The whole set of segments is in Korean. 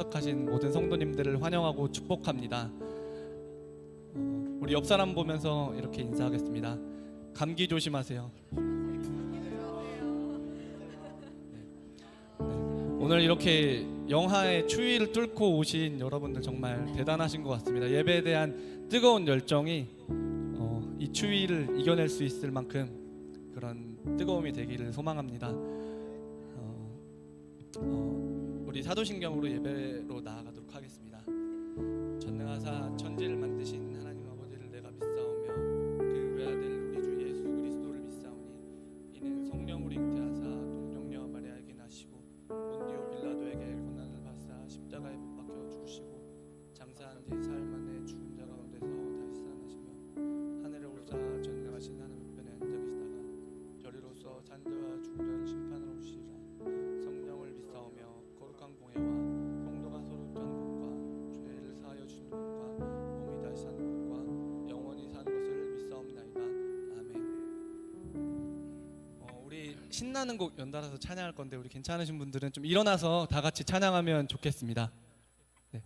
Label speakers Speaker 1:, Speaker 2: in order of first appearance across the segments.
Speaker 1: 참석하신 모든 성도님들을 환영하고 축복합니다. 어, 우리 옆 사람 보면서 이렇게 인사하겠습니다. 감기 조심하세요. 네. 네. 오늘 이렇게 영하의 추위를 뚫고 오신 여러분들 정말 대단하신 것 같습니다. 예배에 대한 뜨거운 열정이 어, 이 추위를 이겨낼 수 있을 만큼 그런 뜨거움이 되기를 소망합니다. 어, 어, 우리 사도신경으로 예배로 나아가도록 하겠습니다. 전능하사 천지를 만 신나는 곡 연달아서 찬양할 건데 우리 괜찮으신 분들은 좀 일어나서 다 같이 찬양하면 좋겠습니다 네.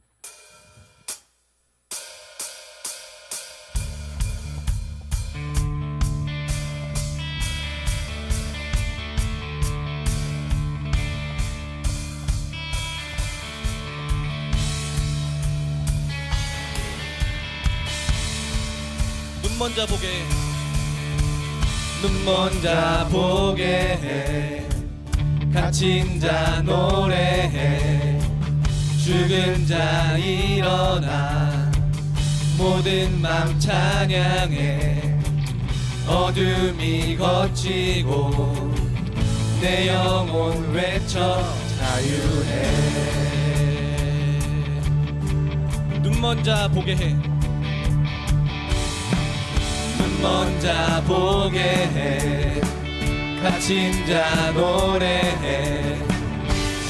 Speaker 1: 눈 먼저 보게 해. 눈 먼저 보게 해. 갇힌 자 노래해. 죽은 자 일어나. 모든 맘 찬양해. 어둠이 걷히고 내 영혼 외쳐 자유해. 눈 먼저 보게 해. 눈 먼저 보게 해. 갇힌 자 노래해.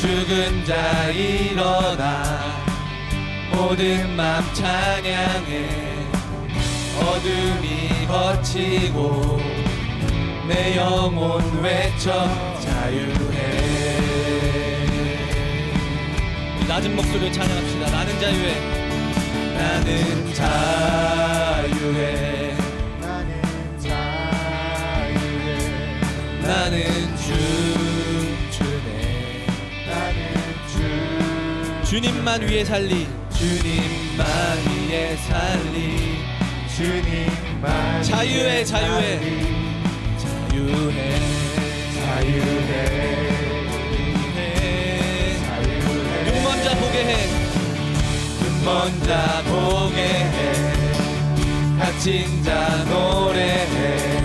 Speaker 1: 죽은 자 일어나. 모든 맘 찬양해. 어둠이 거치고 내 영혼 외쳐 자유해. 낮은 목소리로 찬양합시다. 나는 자유해. 나는 자유해 주님만 위해 살리. 주님만 위해 살리.
Speaker 2: 주님만
Speaker 1: 자유해, 자유해. 자유해.
Speaker 2: 자유해.
Speaker 1: 자유해.
Speaker 2: 자유해.
Speaker 1: 눈 먼저 보게 해 눈 먼저 보게 해. 갇힌 자 노래해.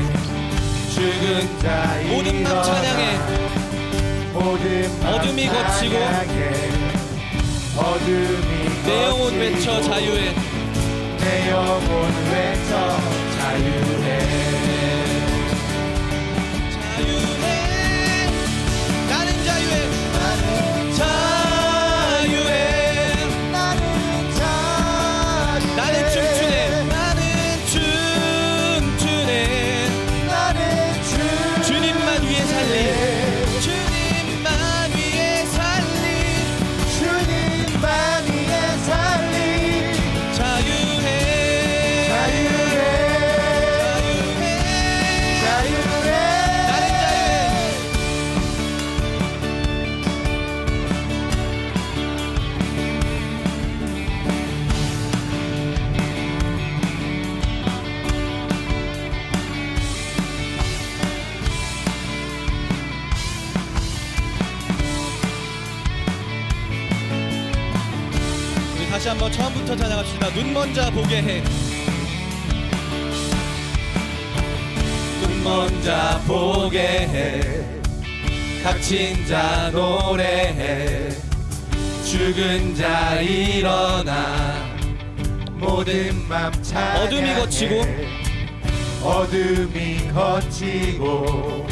Speaker 1: 죽은 자 모든 맘 찬양해.
Speaker 2: 모든 맘
Speaker 1: 어둠이
Speaker 2: 찬양해. 어둠이
Speaker 1: 내 영혼 외쳐 자유해.
Speaker 2: 내 영혼 외쳐 자유해
Speaker 1: 다시 한번 처음부터 찬양합시다. 눈 먼저 보게 해. 눈 먼저 보게 해. 갇힌 자 노래해. 죽은 자 일어나.
Speaker 2: 모든 맘 찬양해
Speaker 1: 어둠이 거치고
Speaker 2: 어둠이 거치고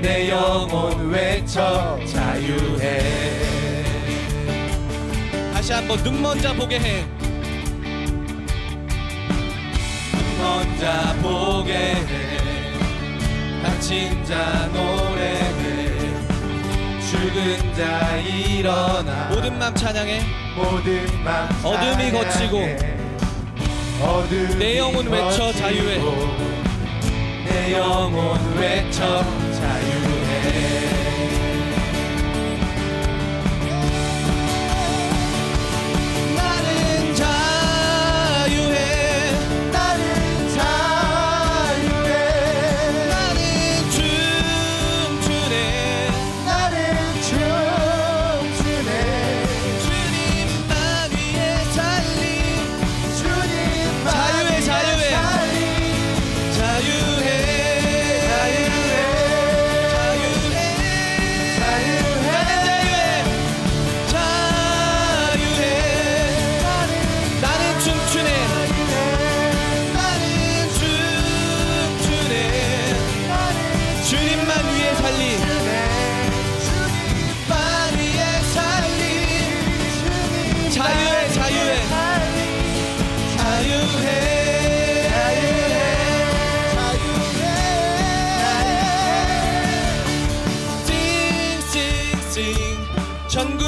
Speaker 1: 내 영혼 외쳐 자유해. 다시 한번 눈 먼저 보게 해. 눈 먼저 보게 해. 갇힌 자 노래해.
Speaker 2: 죽은 자 일어나
Speaker 1: 모든 맘 찬양해
Speaker 2: 모든 맘
Speaker 1: 어둠이 거치고
Speaker 2: 어둠이
Speaker 1: 내 영혼 외쳐 자유해.
Speaker 2: 내 영혼 외쳐 자유해 전국